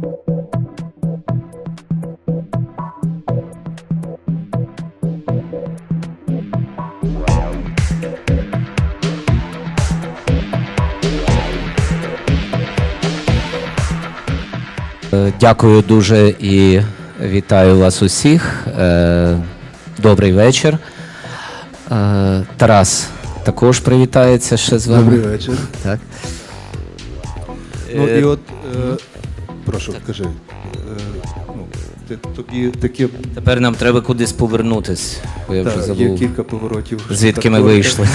Е, Дякую дуже і вітаю вас усіх. Е, Добрий вечір. Е, Тарас також привітається ще з вами. Добрий вечір. Так. Ну і от прошу, кажи. Е, ну, ти, тобі таке Тепер нам треба кудись повернутись, бо я вже так, є забув, кілька поворотів. звідки ми Так, вийшли.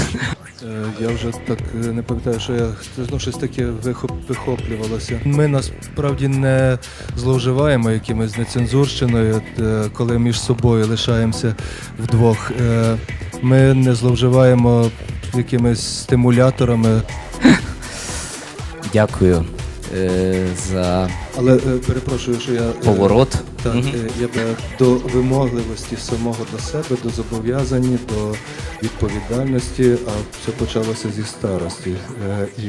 Е, Я вже так е, не пам'ятаю, що я ну, щось таке вихоп, вихоплювалося. Ми насправді не зловживаємо якимось нецензурщиною, е, коли між собою лишаємося вдвох. Е, Ми не зловживаємо якимись стимуляторами. Дякую за Але е, перепрошую, що я е, поворот. Так, Мгм. е, я би до вимогливості самого до себе, до зобов'язань, до відповідальності, а все почалося зі старості. Е, І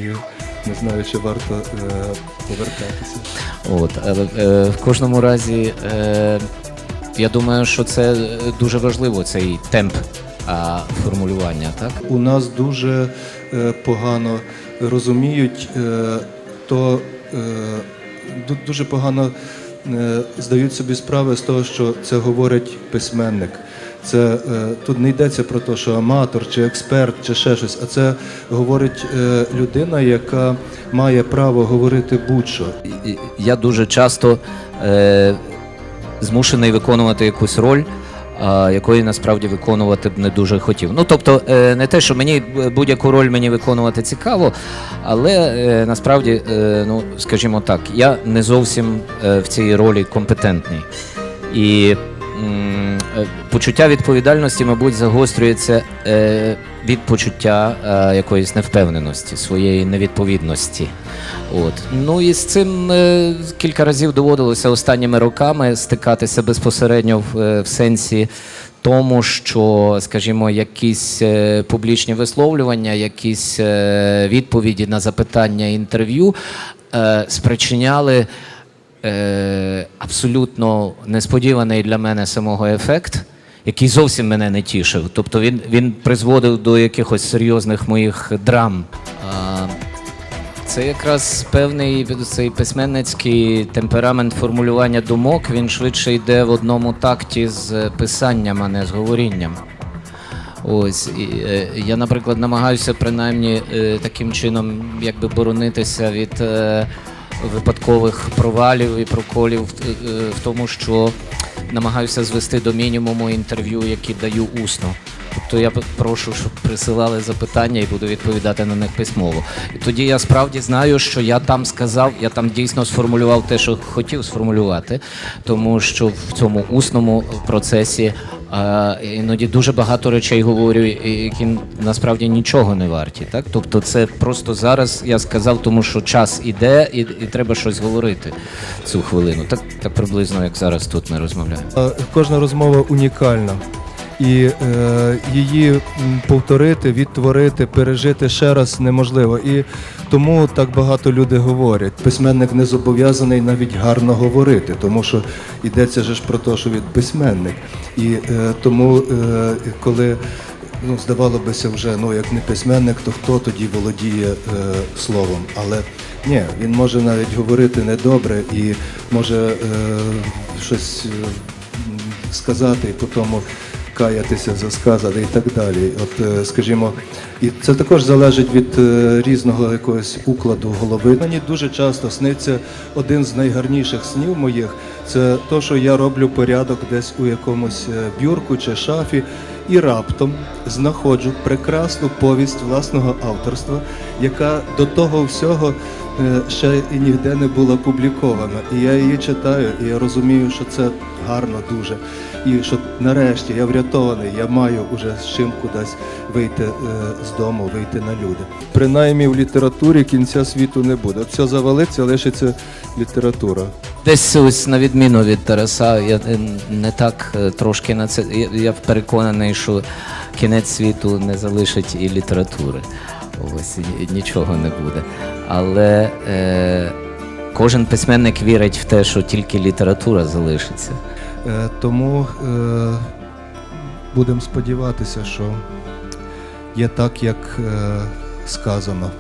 не знаю, чи варто е, повертатися. От, але е, в кожному разі, е, я думаю, що це е, дуже важливо, цей темп а, формулювання, так? У нас дуже е, погано розуміють, е, то е, дуже погано е, здають собі справи з того, що це говорить письменник. Це е, тут не йдеться про те, що аматор чи експерт, чи ще щось, а це говорить людина, яка має право говорити будь-що. Я дуже часто е, змушений виконувати якусь роль, якої насправді виконувати б не дуже хотів. Ну тобто, е, не те, що мені будь-яку роль мені виконувати цікаво, але е, насправді, е, ну скажімо так, я не зовсім в цій ролі компетентний. І почуття відповідальності, мабуть, загострюється е, від почуття е, якоїсь невпевненості, своєї невідповідності. От. Ну і з цим е, кілька разів доводилося останніми роками стикатися безпосередньо в, е, в сенсі тому, що, скажімо, якісь е, публічні висловлювання, якісь е, відповіді на запитання інтерв'ю е, спричиняли е, абсолютно несподіваний для мене самого ефект, який зовсім мене не тішив. Тобто він, він призводив до якихось серйозних моїх драм. А, це якраз певний цей письменницький темперамент формулювання думок. Він швидше йде в одному такті з писанням, а не з говорінням. Ось і, е, я, наприклад, намагаюся принаймні е, таким чином якби боронитися від е, випадкових провалів і проколів в, е, тому, що намагаюся звести до мінімуму інтерв'ю, які даю усно. Тобто я прошу, щоб присилали запитання і буду відповідати на них письмово. І тоді я справді знаю, що я там сказав, я там дійсно сформулював те, що хотів сформулювати, тому що в цьому усному процесі а, іноді дуже багато речей говорю, які насправді нічого не варті. Так? Тобто, це просто зараз я сказав, тому що час іде, і, і треба щось говорити цю хвилину. Так, так приблизно, як зараз тут ми розмовляємо. Кожна розмова унікальна. І е, її повторити, відтворити, пережити ще раз неможливо. І тому так багато люди говорять. Письменник не зобов'язаний навіть гарно говорити, тому що йдеться ж про те, що він письменник. І е, тому, е, коли ну, здавалося б, вже ну, як не письменник, то хто тоді володіє е, словом? Але ні, він може навіть говорити недобре і може е, щось. е, сказати і потім каятися за сказане і так далі. От, е, скажімо, і це також залежить від е, різного якогось укладу голови. Мені дуже часто сниться один з найгарніших снів моїх. Це то, що я роблю порядок десь у якомусь е, бюрку чи шафі, і раптом знаходжу прекрасну повість власного авторства, яка до того всього ще і ніде не була публікована. І я її читаю, і я розумію, що це гарно дуже. І що нарешті я врятований, я маю уже з чим кудись вийти е, з дому, вийти на люди. Принаймні в літературі кінця світу не буде. Все завалиться, лишиться література. Десь ось на відміну від Тараса, я е, не так е, трошки на це. Я, переконаний, що кінець світу не залишить і літератури. Ось нічого не буде. Але е, кожен письменник вірить в те, що тільки література залишиться. Е, Тому е, будемо сподіватися, що є так, як е, сказано.